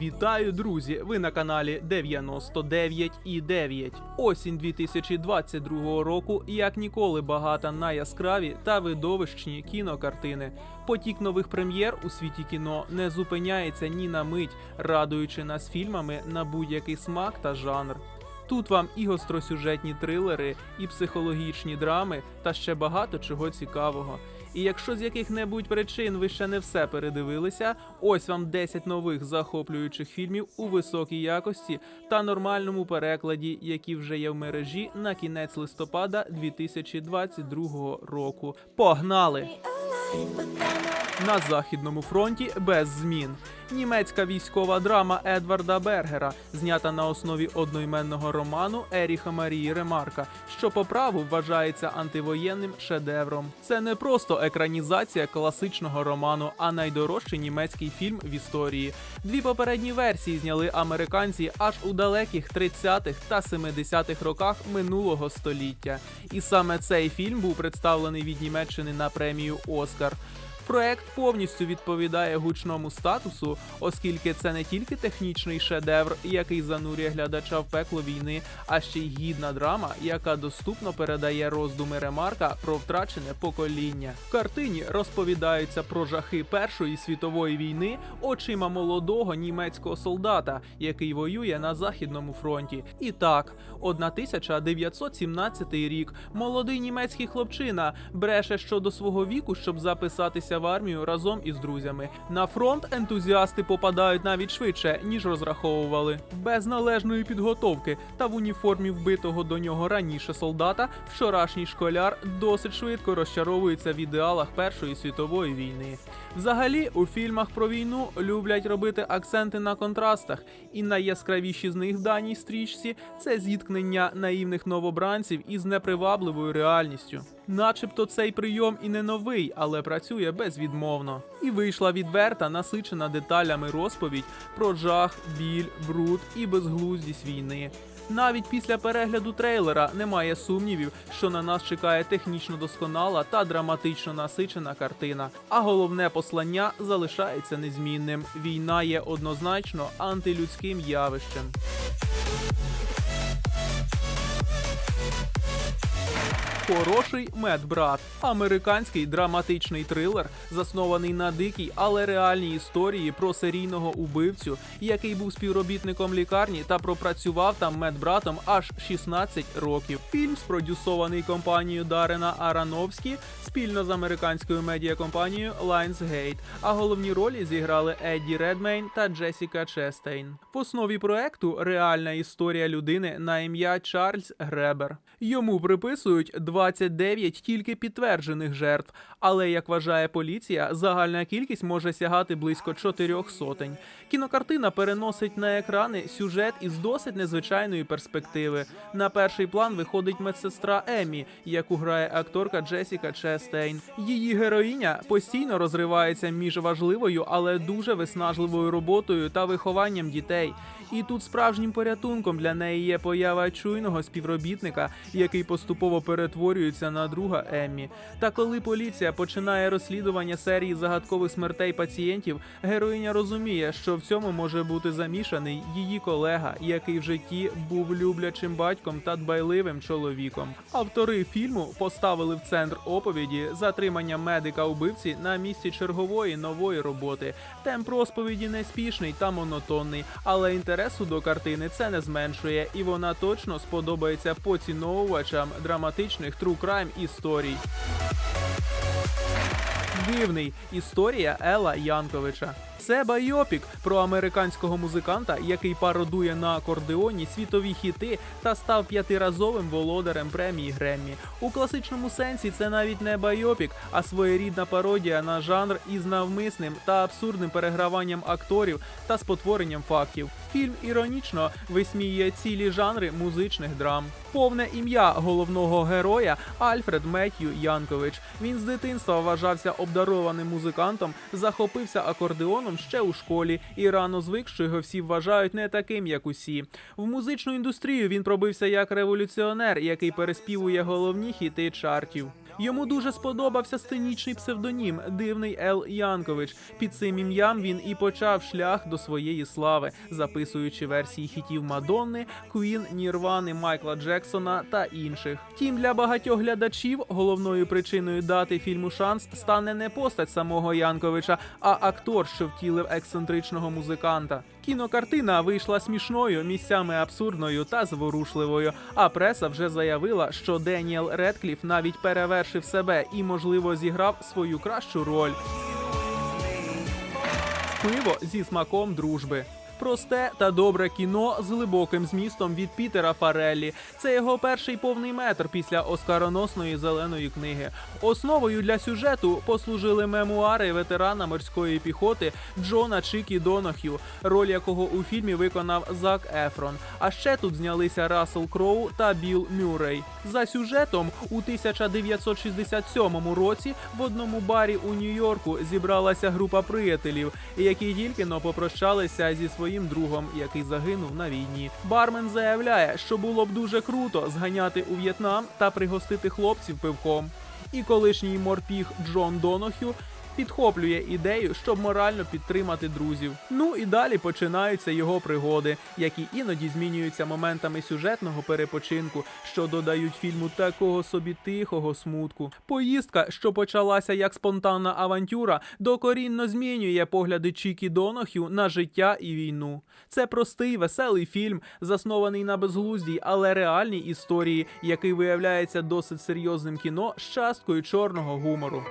Вітаю, друзі! Ви на каналі 99 і 9. Осінь 2022 року як ніколи багата на яскраві та видовищні кінокартини. Потік нових прем'єр у світі кіно не зупиняється ні на мить, радуючи нас фільмами на будь-який смак та жанр. Тут вам і гостросюжетні трилери, і психологічні драми, та ще багато чого цікавого. І якщо з яких-небудь причин ви ще не все передивилися, ось вам 10 нових захоплюючих фільмів у високій якості та нормальному перекладі, які вже є в мережі на кінець листопада 2022 року. Погнали! На західному фронті без змін. Німецька військова драма Едварда Бергера, знята на основі одноіменного роману Еріха Марії Ремарка, що по праву вважається антивоєнним шедевром. Це не просто екранізація класичного роману, а найдорожчий німецький фільм в історії. Дві попередні версії зняли американці аж у далеких 30-х та 70-х роках минулого століття. І саме цей фільм був представлений від Німеччини на премію Оскар. Проект повністю відповідає гучному статусу, оскільки це не тільки технічний шедевр, який занурює глядача в пекло війни, а ще й гідна драма, яка доступно передає роздуми ремарка про втрачене покоління. В картині розповідаються про жахи Першої світової війни очима молодого німецького солдата, який воює на західному фронті. І так, 1917 рік молодий німецький хлопчина бреше щодо свого віку, щоб записатися в армію разом із друзями. На фронт ентузіасти попадають навіть швидше, ніж розраховували. Без належної підготовки та в уніформі вбитого до нього раніше солдата, вчорашній школяр досить швидко розчаровується в ідеалах Першої світової війни. Взагалі, у фільмах про війну люблять робити акценти на контрастах, і найяскравіші з них в даній стрічці це зіткнення наївних новобранців із непривабливою реальністю. Начебто цей прийом і не новий, але працює безвідмовно. І вийшла відверта, насичена деталями розповідь про жах, біль, бруд і безглуздість війни. Навіть після перегляду трейлера немає сумнівів, що на нас чекає технічно досконала та драматично насичена картина. А головне послання залишається незмінним: війна є однозначно антилюдським явищем. Хороший медбрат. Американський драматичний трилер, заснований на дикій, але реальній історії про серійного убивцю, який був співробітником лікарні та пропрацював там медбратом аж 16 років. Фільм спродюсований компанією Дарена Арановські спільно з американською медіакомпанією Lionsgate, а головні ролі зіграли Едді Редмейн та Джесіка Честейн. В основі проекту реальна історія людини на ім'я Чарльз Гребер. Йому приписують 29 тільки підтверджених жертв, але як вважає поліція, загальна кількість може сягати близько чотирьох сотень. Кінокартина переносить на екрани сюжет із досить незвичайної перспективи. На перший план виходить медсестра Емі, яку грає акторка Джесіка Честейн. Її героїня постійно розривається між важливою, але дуже виснажливою роботою та вихованням дітей. І тут справжнім порятунком для неї є поява чуйного співробітника, який поступово перетворюється на друга Еммі. Та коли поліція починає розслідування серії загадкових смертей пацієнтів, героїня розуміє, що в цьому може бути замішаний її колега, який в житті був люблячим батьком та дбайливим чоловіком. Автори фільму поставили в центр оповіді затримання медика убивці на місці чергової нової роботи. Темп розповіді неспішний та монотонний, але інтересу до картини це не зменшує, і вона точно сподобається поціновувачам драматичних true crime історій. Дивний історія Ела Янковича. Це байопік про американського музиканта, який пародує на акордеоні світові хіти та став п'ятиразовим володарем премії Греммі. У класичному сенсі це навіть не байопік, а своєрідна пародія на жанр із навмисним та абсурдним переграванням акторів та спотворенням фактів. Фільм іронічно висміює цілі жанри музичних драм. Повне ім'я головного героя Альфред Меттью Янкович. Він з дитинства вважався обдарованим музикантом, захопився акордеоном ще у школі і рано звик, що його всі вважають не таким, як усі. В музичну індустрію він пробився як революціонер, який переспівує головні хіти чартів. Йому дуже сподобався сценічний псевдонім Дивний Ел Янкович. Під цим ім'ям він і почав шлях до своєї слави, записуючи версії хітів Мадонни, Куін, Нірвани, Майкла Джексона та інших. Втім, для багатьох глядачів головною причиною дати фільму шанс стане не постать самого Янковича, а актор, що втілив ексцентричного музиканта. Кінокартина вийшла смішною, місцями абсурдною та зворушливою. А преса вже заявила, що Деніел Редкліф навіть перевершив себе і, можливо, зіграв свою кращу роль. Пиво зі смаком дружби. Просте та добре кіно з глибоким змістом від Пітера Фареллі. Це його перший повний метр після оскароносної зеленої книги. Основою для сюжету послужили мемуари ветерана морської піхоти Джона Чікі Донох'ю, роль якого у фільмі виконав Зак Ефрон. А ще тут знялися Рассел Кроу та Білл Мюррей. За сюжетом у 1967 році в одному барі у Нью-Йорку зібралася група приятелів, які тільки но попрощалися зі своїм другом, який загинув на війні. Бармен заявляє, що було б дуже круто зганяти у В'єтнам та пригостити хлопців пивком. І колишній морпіг Джон Донохю підхоплює ідею, щоб морально підтримати друзів. Ну і далі починаються його пригоди, які іноді змінюються моментами сюжетного перепочинку, що додають фільму такого собі тихого смутку. Поїздка, що почалася як спонтанна авантюра, докорінно змінює погляди Чікі Донохю на життя і війну. Це простий, веселий фільм, заснований на безглуздій, але реальній історії, який виявляється досить серйозним кіно з часткою чорного гумору.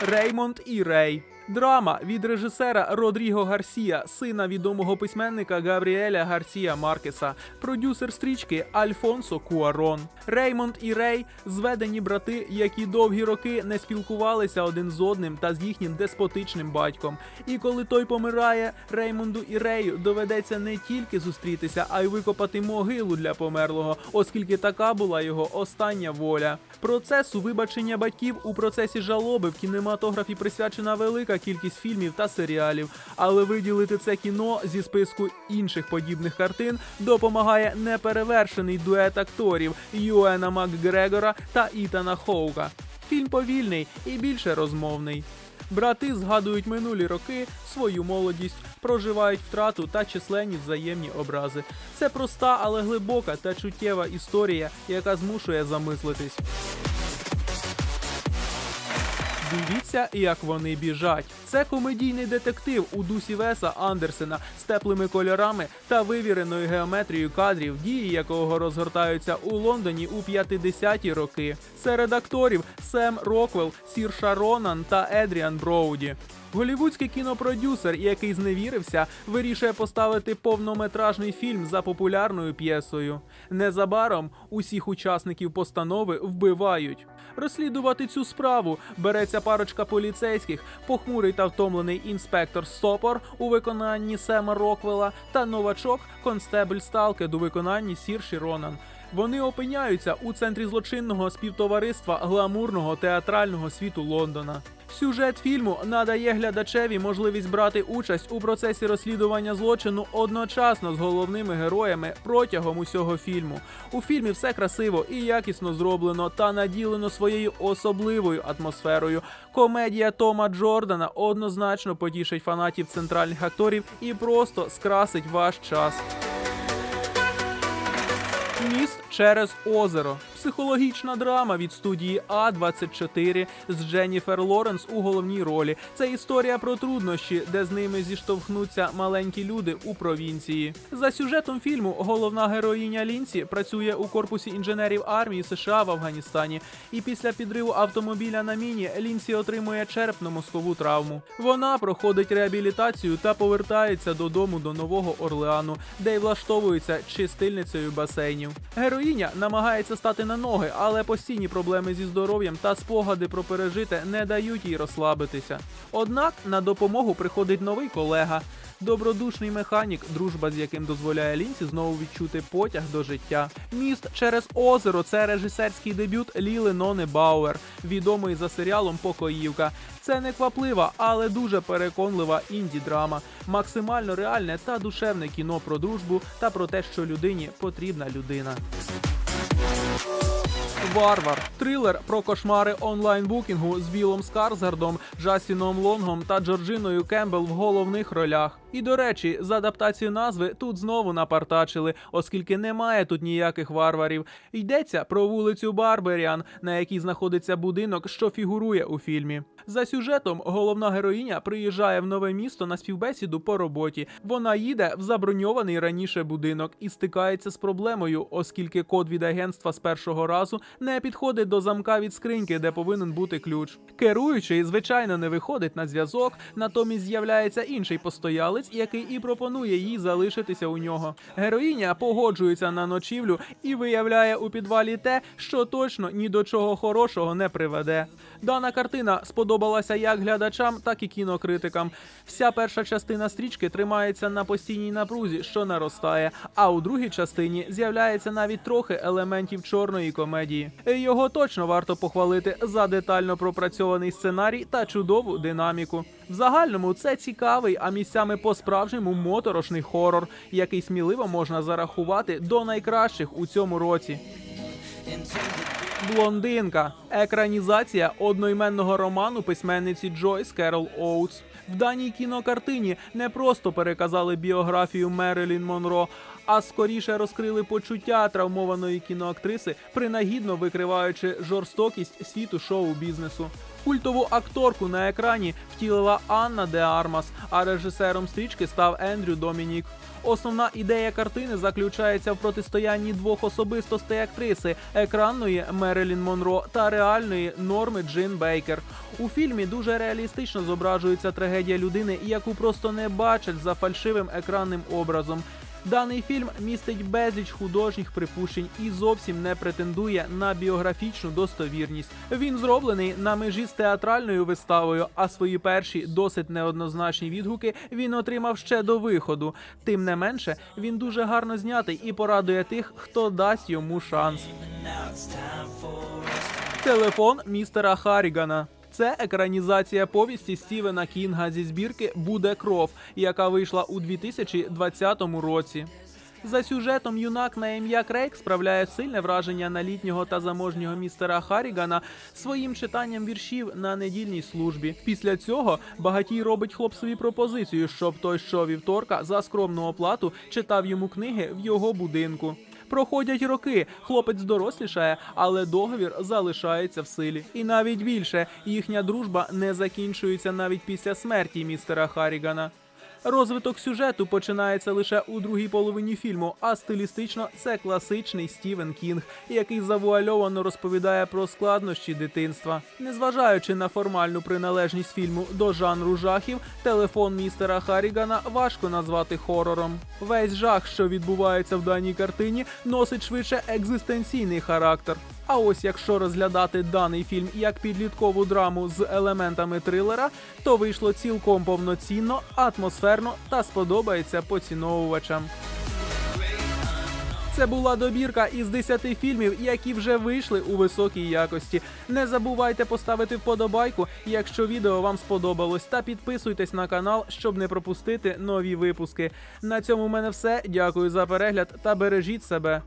Реймонд і Рей. Драма від режисера Родріго Гарсія, сина відомого письменника Габріеля Гарсія Маркеса, продюсер стрічки Альфонсо Куарон. Реймонд і Рей зведені брати, які довгі роки не спілкувалися один з одним та з їхнім деспотичним батьком. І коли той помирає, Реймонду і Рею доведеться не тільки зустрітися, а й викопати могилу для померлого, оскільки така була його остання воля. Процесу вибачення батьків у процесі жалоби в кінематографі присвячена велика кількість фільмів та серіалів. Але виділити це кіно зі списку інших подібних картин допомагає неперевершений дует акторів Юена Макгрегора та Ітана Хоука. Фільм повільний і більше розмовний. Брати згадують минулі роки, свою молодість, проживають втрату та численні взаємні образи. Це проста, але глибока та чуттєва історія, яка змушує замислитись. Дивіться, як вони біжать. Це комедійний детектив у дусі Веса Андерсена з теплими кольорами та вивіреною геометрією кадрів, дії якого розгортаються у Лондоні у 50-ті роки. Серед акторів Сем Роквелл, Сірша Ронан та Едріан Броуді. Голівудський кінопродюсер, який зневірився, вирішує поставити повнометражний фільм за популярною п'єсою. Незабаром усіх учасників постанови вбивають. Розслідувати цю справу береться парочка поліцейських, похмурий та втомлений інспектор Стопор у виконанні Сема Роквела та новачок констебль Сталкед у виконанні Сірші Ронан. Вони опиняються у центрі злочинного співтовариства гламурного театрального світу Лондона. Сюжет фільму надає глядачеві можливість брати участь у процесі розслідування злочину одночасно з головними героями протягом усього фільму. У фільмі все красиво і якісно зроблено та наділено своєю особливою атмосферою. Комедія Тома Джордана однозначно потішить фанатів центральних акторів і просто скрасить ваш час. Міст через озеро. Психологічна драма від студії А24 з Дженніфер Лоренс у головній ролі. Це історія про труднощі, де з ними зіштовхнуться маленькі люди у провінції. За сюжетом фільму головна героїня Лінсі працює у корпусі інженерів армії США в Афганістані. І після підриву автомобіля на міні Лінсі отримує черепно-мозкову травму. Вона проходить реабілітацію та повертається додому до Нового Орлеану, де й влаштовується чистильницею басейнів. Героїня намагається стати на ноги, але постійні проблеми зі здоров'ям та спогади про пережите не дають їй розслабитися. Однак на допомогу приходить новий колега. Добродушний механік, дружба з яким дозволяє Лінсі знову відчути потяг до життя. Міст через озеро це режисерський дебют Ліли Нони Бауер, відомий за серіалом Покоївка. Це не кваплива, але дуже переконлива інді-драма, максимально реальне та душевне кіно про дружбу та про те, що людині потрібна людина. Варвар, трилер про кошмари онлайн-букінгу з Білом Скарзгардом, Жасіном Лонгом та Джорджиною Кембл в головних ролях. І до речі, за адаптацію назви тут знову напартачили, оскільки немає тут ніяких варварів. Йдеться про вулицю Барберіан, на якій знаходиться будинок, що фігурує у фільмі. За сюжетом головна героїня приїжджає в нове місто на співбесіду по роботі. Вона їде в заброньований раніше будинок і стикається з проблемою, оскільки код від агентства з першого разу не підходить до замка від скриньки, де повинен бути ключ. Керуючий, звичайно, не виходить на зв'язок, натомість з'являється інший постоялець, який і пропонує їй залишитися у нього. Героїня погоджується на ночівлю і виявляє у підвалі те, що точно ні до чого хорошого не приведе. Дана картина сподобалася як глядачам, так і кінокритикам. Вся перша частина стрічки тримається на постійній напрузі, що наростає. А у другій частині з'являється навіть трохи елементів чорної комедії. Його точно варто похвалити за детально пропрацьований сценарій та чудову динаміку. В загальному це цікавий, а місцями по-справжньому моторошний хорор, який сміливо можна зарахувати до найкращих у цьому році. Блондинка екранізація одноіменного роману письменниці Джойс Керол Оутс. В даній кінокартині не просто переказали біографію Мерилін Монро, а скоріше розкрили почуття травмованої кіноактриси, принагідно викриваючи жорстокість світу шоу-бізнесу. Культову акторку на екрані втілила Анна де Армас, а режисером стрічки став Ендрю Домінік. Основна ідея картини заключається в протистоянні двох особистостей актриси екранної Мерилін Монро та реальної норми Джин Бейкер. У фільмі дуже реалістично зображується трагедія людини, яку просто не бачать за фальшивим екранним образом. Даний фільм містить безліч художніх припущень і зовсім не претендує на біографічну достовірність. Він зроблений на межі з театральною виставою, а свої перші досить неоднозначні відгуки він отримав ще до виходу. Тим не менше, він дуже гарно знятий і порадує тих, хто дасть йому шанс. Телефон містера Харрігана. Це екранізація повісті Стівена Кінга зі збірки Буде кров, яка вийшла у 2020 році. За сюжетом юнак на ім'я Крейг справляє сильне враження на літнього та заможнього містера Харрігана своїм читанням віршів на недільній службі. Після цього багатій робить хлопцеві пропозицію, щоб той щовівторка за скромну оплату читав йому книги в його будинку. Проходять роки, хлопець дорослішає, але договір залишається в силі. І навіть більше їхня дружба не закінчується навіть після смерті містера Харрігана. Розвиток сюжету починається лише у другій половині фільму, а стилістично це класичний Стівен Кінг, який завуальовано розповідає про складнощі дитинства. Незважаючи на формальну приналежність фільму до жанру жахів, телефон містера Харрігана важко назвати хорором. Весь жах, що відбувається в даній картині, носить швидше екзистенційний характер. А ось якщо розглядати даний фільм як підліткову драму з елементами трилера, то вийшло цілком повноцінно, атмосферно та сподобається поціновувачам. Це була добірка із 10 фільмів, які вже вийшли у високій якості. Не забувайте поставити вподобайку, якщо відео вам сподобалось, та підписуйтесь на канал, щоб не пропустити нові випуски. На цьому в мене все. Дякую за перегляд та бережіть себе.